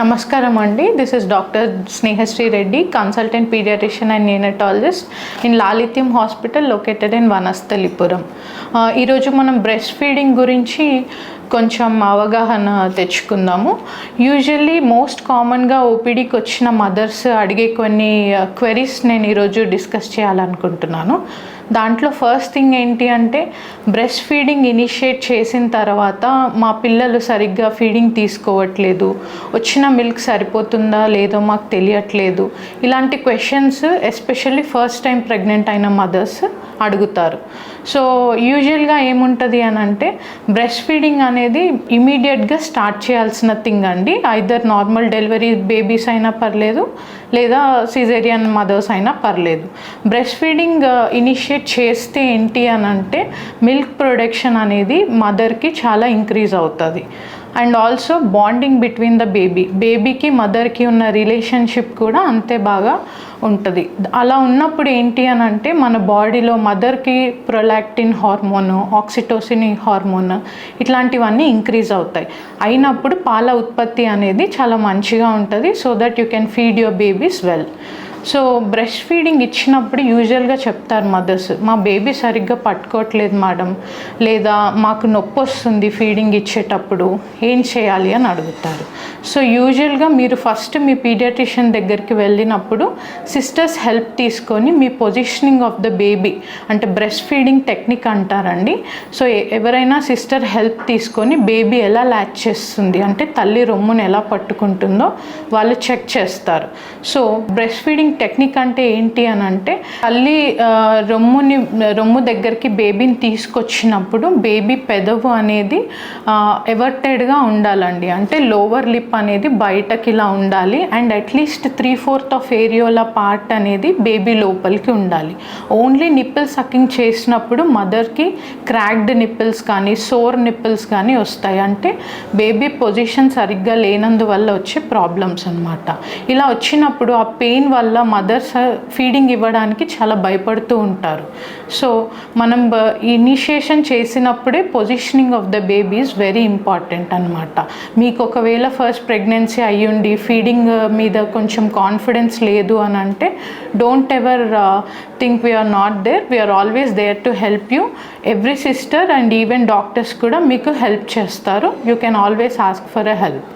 నమస్కారం అండి. This is doctor Snehashri Reddy consultant paediatrician and neonatologist in Lalithyam hospital located in Vanasthalipuram ఈరోజు మనం breast feeding గురించి కొంచెం అవగాహన తెచ్చుకుందాము. యూజువల్లీ మోస్ట్ కామన్గా ఓపీడీకి వచ్చిన మదర్స్ అడిగే కొన్ని uh, క్వెరీస్ నేను ఈరోజు డిస్కస్ చేయాలనుకుంటున్నాను. దాంట్లో ఫస్ట్ థింగ్ ఏంటి అంటే బ్రెస్ట్ ఫీడింగ్ ఇనిషియేట్ చేసిన తర్వాత మా పిల్లలు సరిగ్గా ఫీడింగ్ తీసుకోవట్లేదు. వచ్చిన మిల్క్ సరిపోతుందా లేదో మాకు తెలియట్లేదు. ఇలాంటి questions especially first time pregnant అయిన మదర్స్ అడుగుతారు. సో యూజువల్గా ఏముంటుంది అని అంటే బ్రెస్ట్ ఫీడింగ్ అనేది అనేది ఇమీడియట్గా స్టార్ట్ చేయాల్సిన థింగ్ అండి. ఐదర్ నార్మల్ డెలివరీ బేబీస్ అయినా పర్లేదు లేదా సిజేరియన్ మదర్స్ అయినా పర్లేదు. బ్రెస్ట్ ఫీడింగ్ ఇనిషియేట్ చేస్తే ఏంటి అని అంటే మిల్క్ ప్రొడక్షన్ అనేది మదర్కి చాలా ఇంక్రీజ్ అవుతుంది. And also bonding between the baby. బేబీకి మదర్కి ఉన్న రిలేషన్షిప్ కూడా అంతే బాగా ఉంటుంది. అలా ఉన్నప్పుడు ఏంటి అని అంటే మన బాడీలో మదర్కి ప్రొలాక్టిన్ హార్మోన్ ఆక్సిటోసిన్ హార్మోన్ ఇట్లాంటివన్నీ ఇంక్రీజ్ అవుతాయి. అయినప్పుడు పాల ఉత్పత్తి అనేది చాలా మంచిగా ఉంటుంది so that you can feed your babies well. So breast feeding ఇచ్చినప్పుడు యూజువల్గా చెప్తారు మదర్స్ మా బేబీ సరిగ్గా పట్టుకోవట్లేదు మేడం లేదా మాకు నొప్పి వస్తుంది ఫీడింగ్ ఇచ్చేటప్పుడు ఏం చేయాలి అని అడుగుతారు. సో యూజువల్గా మీరు ఫస్ట్ మీ పీడియాట్రిషియన్ దగ్గరికి వెళ్ళినప్పుడు సిస్టర్స్ హెల్ప్ తీసుకొని మీ పొజిషనింగ్ ఆఫ్ ద బేబీ అంటే బ్రెస్ట్ ఫీడింగ్ టెక్నిక్ అంటారండి. సో ఎవరైనా సిస్టర్ హెల్ప్ తీసుకొని బేబీ ఎలా ల్యాచ్ చేస్తుంది అంటే తల్లి రొమ్మును ఎలా పట్టుకుంటుందో వాళ్ళు చెక్ చేస్తారు. సో బ్రెస్ట్ ఫీడింగ్ టెక్నిక్ అంటే ఏంటి అని అంటే తల్లి రొమ్ముని రొమ్ము దగ్గరికి బేబీని తీసుకొచ్చినప్పుడు బేబీ పెదవు అనేది ఎవర్టెడ్గా ఉండాలండి. అంటే లోవర్ లిప్ అనేది బయటకి ఇలా ఉండాలి. And at least three fourth of areola part అనేది బేబీ లోపలికి ఉండాలి. ఓన్లీ నిప్పిల్ సకింగ్ చేసినప్పుడు మదర్కి క్రాక్డ్ నిప్పిల్స్ కానీ సోర్ నిప్పిల్స్ కానీ వస్తాయి. అంటే బేబీ పొజిషన్ సరిగ్గా లేనందువల్ల వచ్చే ప్రాబ్లమ్స్ అన్నమాట. ఇలా వచ్చినప్పుడు ఆ పెయిన్ వల్ల మదర్స్ ఫీడింగ్ ఇవ్వడానికి చాలా భయపడుతూ ఉంటారు. సో మనం ఇనిషియేషన్ చేసినప్పుడే positioning of the baby is very important అనమాట మీకు ఒకవేళ ఫస్ట్ ప్రెగ్నెన్సీ అయ్యుండి ఫీడింగ్ మీద కొంచెం కాన్ఫిడెన్స్ లేదు అని అంటే don't ever think we are not there we are always there to help you every sister and even doctors కూడా మీకు హెల్ప్ చేస్తారు. You can always ask for a help